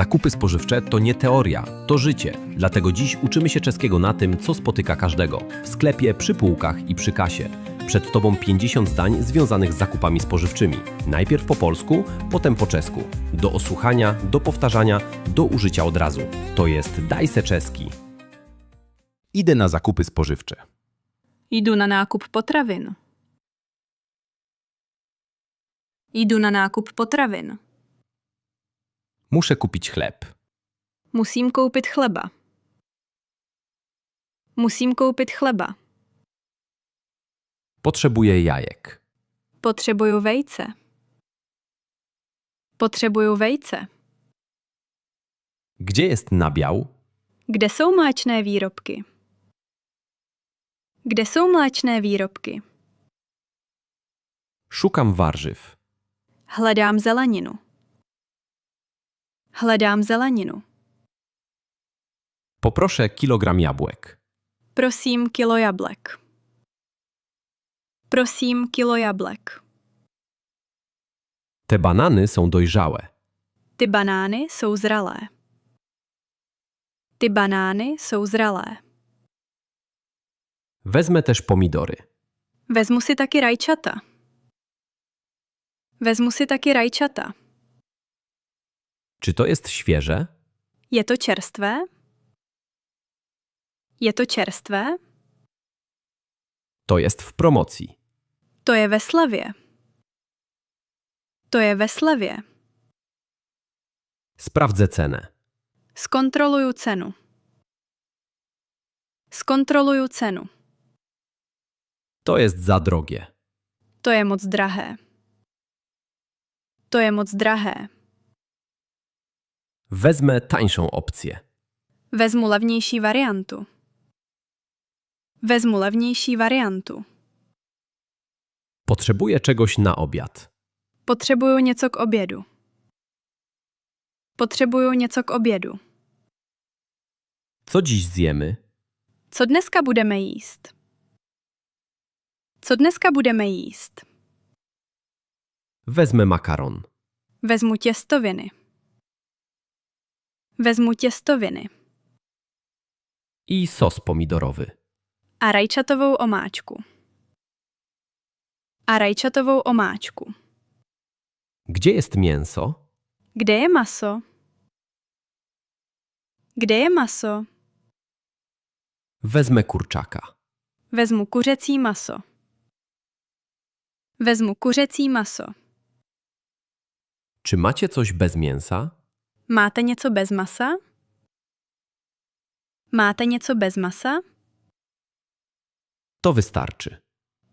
Zakupy spożywcze to nie teoria, to życie. Dlatego dziś uczymy się czeskiego na tym, co spotyka każdego. W sklepie, przy półkach i przy kasie. Przed Tobą 50 zdań związanych z zakupami spożywczymi. Najpierw po polsku, potem po czesku. Do osłuchania, do powtarzania, do użycia od razu. To jest Daj se czeski. Idę na zakupy spożywcze. Jdu na nákup potravin. Jdu na nákup potravin. Muszę kupić chleb. Musím koupit chleba. Musím koupit chleba. Potrzebuję jajek. Potřebuju vejce. Potřebuju vejce. Gdzie jest nabiał? Kde jsou mléčné výrobky? Kde jsou mléčné výrobky? Szukam warzyw. Hledám zeleninu. Hledám zeleninu. Poproszę kilogram jabłek. Prosím kilo jablek. Prosím kilo jablek. Te banany są dojrzałe. Ty banány jsou zralé. Ty banány jsou zralé. Wezmę też pomidory. Vezmu si taky rajčata. Vezmu si taky rajčata. Czy to jest świeże? Je to čerstvé? Je to čerstvé? To jest w promocji. To je ve slevě. To je ve slevě. Sprawdzę cenę. Zkontroluju cenu. Zkontroluju cenu. To jest za drogie. To je moc drahé. To je moc drahé. Wezmę tańszą opcję. Vezmu levnější variantu. Vezmu levnější variantu. Potrzebuję czegoś na obiad. Potřebuju něco k obědu. Potřebuju něco k obědu. Co dziś zjemy? Co dneska budeme jíst? Co dneska budeme jíst? Wezmę makaron. Vezmu těstoviny. Vezmu těstoviny. I sos pomidorowy. A rajčatovou omáčku. A rajčatovou omáčku. Gdzie jest mięso? Kde je maso? Kde je maso? Wezmę kurczaka. Vezmu kuřecí maso. Vezmu kuřecí maso. Czy macie coś bez mięsa? Máte něco bez masa? Máte něco bez masa? To wystarczy.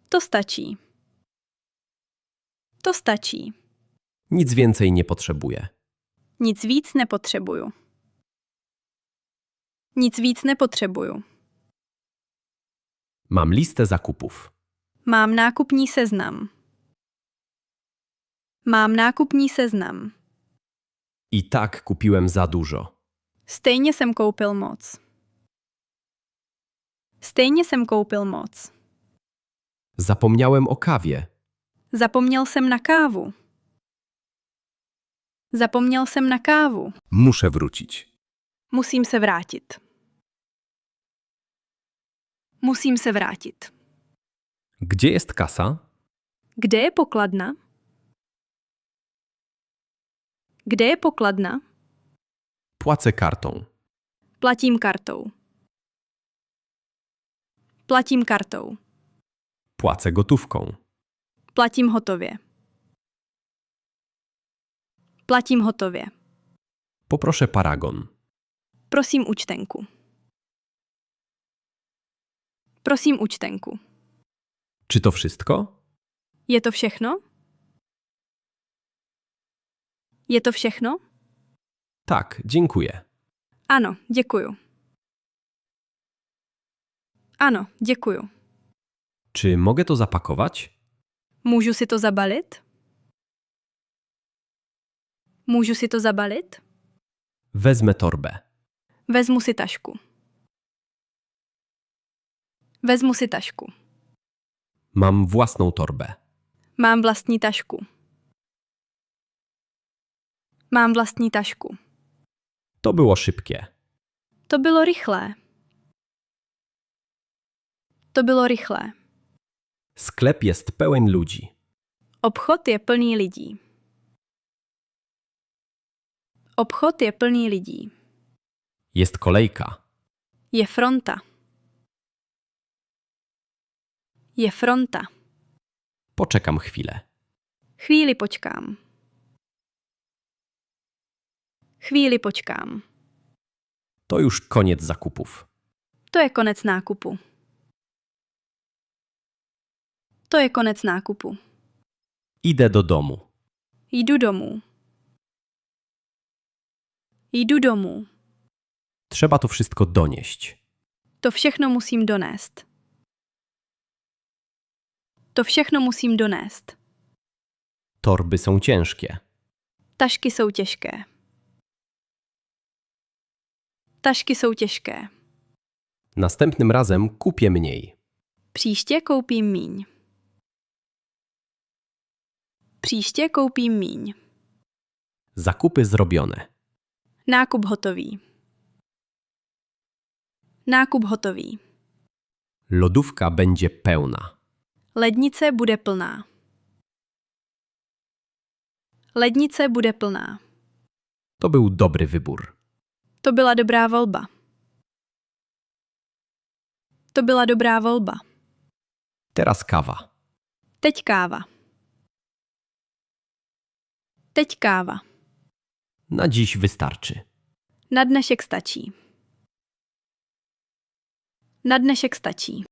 To stačí. To stačí. Nic więcej nie potrzebuję. Nic víc nepotřebuju. Nic víc nepotřebuju. Mam listę zakupów. Mám nákupní seznam. Mám nákupní seznam. I tak kupiłem za dużo. Stejně jsem koupil moc. Stejně jsem koupil moc. Zapomniałem o kawie. Zapomněl jsem na kávu. Zapomněl jsem na kávu. Muszę wrócić. Musím se vrátit. Musím se vrátit. Gdzie jest kasa? Kde je pokladna? Kde je pokladna? Płacę kartą. Platím kartou. Platím kartou. Płacę gotówką. Platím hotově. Platím hotově. Poproszę paragon. Prosím účtenku. Prosím účtenku. Czy to wszystko? Je to všechno? Je to všechno? Tak, dziękuję. Ano, děkuju. Ano, děkuju. Czy mogę to zapakować? Můžu si to zabalit? Můžu si to zabalit? Wezmę torbę. Vezmu si tašku. Vezmu si tašku. Mam własną torbę. Mám vlastní tašku. Mám vlastní tašku. To było szybkie. To bylo rychlé. To bylo rychlé. Sklep jest pełen ludzi. Obchod je plný lidí. Obchod je plný lidí. Jest kolejka. Je fronta. Je fronta. Poczekam chwilę. Chvíli počkám. Chvíli počkám. To już koniec zakupów. To je konec nákupu. To je konec nákupu. Idę do domu. Jdu domů. Jdu domů. Trzeba to wszystko donieść. To všechno musím donést. To všechno musím donést. Torby są ciężkie. Tašky jsou těžké. Tašky jsou těžké. Następnym razem kupię mniej. Příště koupím míň. Příště koupím míň. Zakupy zrobione. Nákup hotový. Nákup hotový. Lodówka będzie pełna. Lednice bude plná. Lednice bude plná. To był dobry wybór. To byla dobrá volba. To byla dobrá volba. Teraz kawa. Teď káva. Teď káva. Na dziś wystarczy. Na dnešek stačí. Na dnešek stačí.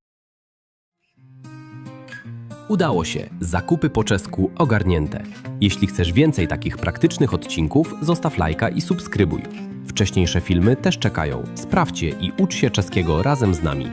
Udało się. Zakupy po czesku ogarnięte. Jeśli chcesz więcej takich praktycznych odcinków, zostaw lajka i subskrybuj. Wcześniejsze filmy też czekają. Sprawdźcie i ucz się czeskiego razem z nami.